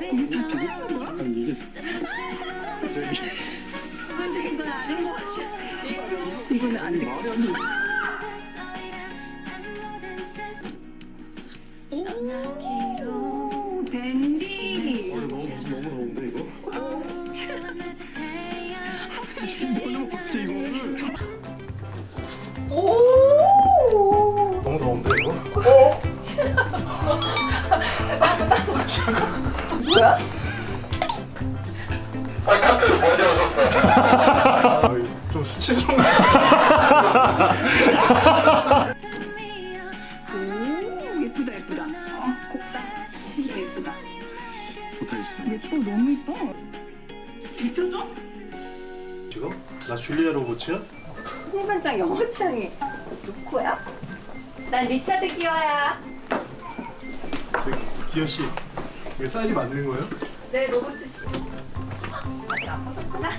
이게 다 들어가는 거야? 아니 이게 저기 근데 이건 아닌 것 같아. 이거는 안 돼. 말이 안 돼. 오, 밴디. 어, 너무 너무 더운데 이거? 뭐냐고 어떻게 이거를? 너무 더운데 이거? 뭐야? 아, 이거 좀 수치스럽네. 오, 예쁘다, 예쁘다. 어, 곱다. 이게 예쁘다. 못하겠어. 예뻐, 너무 예뻐. 비켜줘? 지금? 나 줄리아 로봇이야? 홍반장 영어 취향이 누구야? 난 리차드 기어야. 저기 기현 씨, 이게 사인이 맞는 거예요? 내 로봇 씨. 아직 안 벗었구나.